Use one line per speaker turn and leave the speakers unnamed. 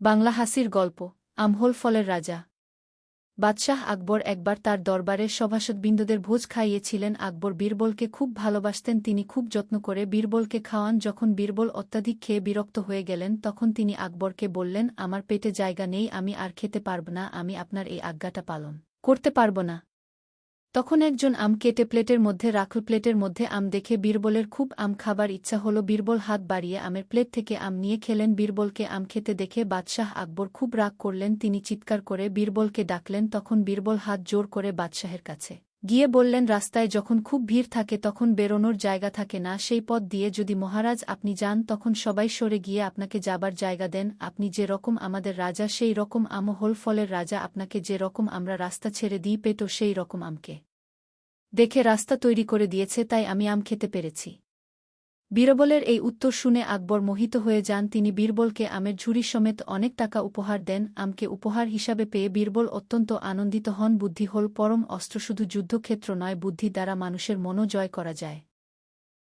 বাংলা হাসির গল্প, আমহোল ফলের রাজা। বাদশাহ আকবর একবার তার দরবারের সভাসদবৃন্দদের ভোজ খাইয়েছিলেন। আকবর বীরবলকে খুব ভালোবাসতেন, তিনি খুব যত্ন করে বীরবলকে খাওয়ান। যখন বীরবল অত্যাধিক খেয়ে বিরক্ত হয়ে গেলেন, তখন তিনি আকবরকে বললেন, আমার পেটে জায়গা নেই, আমি আর খেতে পারব না, আমি আপনার এই আজ্ঞাটা পালন করতে পারব না। তখন একজন আম কেটে প্লেটের মধ্যে রাখল। প্লেটের মধ্যে আম দেখে বীরবলের খুব আম খাবার ইচ্ছা হল। বীরবল হাত বাড়িয়ে আমের প্লেট থেকে আম নিয়ে খেলেন। বীরবলকে আম খেতে দেখে বাদশাহ আকবর খুব রাগ করলেন। তিনি চিৎকার করে বীরবলকে ডাকলেন। তখন বীরবল হাত জোর করে বাদশাহের কাছে গিয়ে বললেন, রাস্তায় যখন খুব ভিড় থাকে, তখন বেরোনোর জায়গা থাকে না। সেই পথ দিয়ে যদি মহারাজ আপনি যান, তখন সবাই সরে গিয়ে আপনাকে যাবার জায়গা দেন। আপনি যে রকম আমাদের রাজা, সেই রকম আমহল ফলের রাজা। আপনাকে যে রকম আমরা রাস্তা ছেড়ে দিই পেত সেই রকম আমকে। দেখে রাস্তা তৈরি করে দিয়েছে, তাই আমি আম খেতে পেরেছি। বীরবলের এই উত্তর শুনে আকবর মোহিত হয়ে যান। তিনি বীরবলকে আমের ঝুড়ি সমেত অনেক টাকা উপহার দেন। আমকে উপহার হিসাবে পেয়ে বীরবল অত্যন্ত আনন্দিত হন। বুদ্ধি হল পরম অস্ত্র, শুধু যুদ্ধক্ষেত্র নয়, বুদ্ধি দ্বারা মানুষের মনও জয় করা যায়।